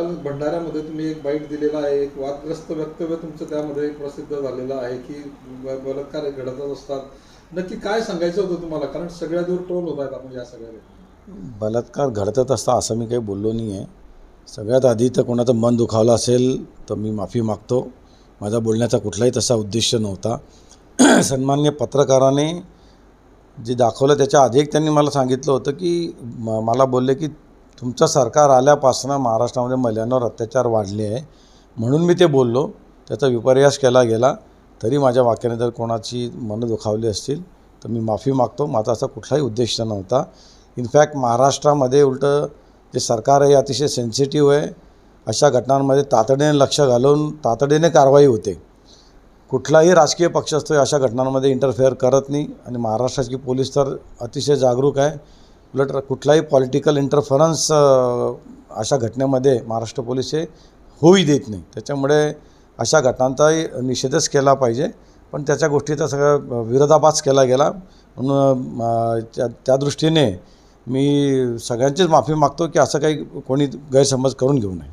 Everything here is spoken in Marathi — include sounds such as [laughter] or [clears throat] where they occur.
भंडाऱ्यामध्ये तुम्ही एक बाईट दिलेला आहे एक वादग्रस्त वक्तव्य तुमचं त्यामध्ये प्रसिद्ध झालेलं आहे की बलात्कार घडतच असतात. नक्की काय सांगायचं होतं तुम्हाला? कारण सगळ्या दूर टोल होत आहेत आपण या सगळ्या बलात्कार घडतच असता असं मी काही बोललो नाही आहे. सगळ्यात आधी तर कोणाचं मन दुखावलं असेल तर मी माफी मागतो. माझा बोलण्याचा कुठलाही तसा उद्देश नव्हता. [clears throat] सन्मान्य पत्रकाराने जे दाखवलं त्याच्या आधी एक त्यांनी मला सांगितलं होतं की म मला बोलले की तुमचं सरकार आल्यापासून महाराष्ट्रामध्ये महिलांवर अत्याचार वाढले आहे. म्हणून मी ते बोललो. त्याचा विपर्यास केला गेला. तरी माझ्या वाक्याने जर कोणाची मनं दुखावली असतील तर मी माफी मागतो. माझा असा कुठलाही उद्देश नव्हता. इनफॅक्ट महाराष्ट्रामध्ये उलटं जे सरकार आहे अतिशय सेन्सिटिव्ह आहे. अशा घटनांमध्ये तातडीने लक्ष घालून तातडीने कारवाई होते. कुठलाही राजकीय पक्ष असतो अशा घटनांमध्ये इंटरफेअर करत नाही. आणि महाराष्ट्राची पोलीस तर अतिशय जागरूक आहे. उलट कुठलाही पॉलिटिकल इंटरफरन्स अशा घटनेमध्ये महाराष्ट्र पोलीस हे होऊही देत नाही. त्याच्यामुळे अशा घटनांचाही निषेधच केला पाहिजे. पण त्याच्या गोष्टीचा सगळा विरोधाभास केला गेला. म्हणून त्या त्या दृष्टीने मी सगळ्यांचीच माफी मागतो की असं काही कोणी गैरसमज करून घेऊ नये.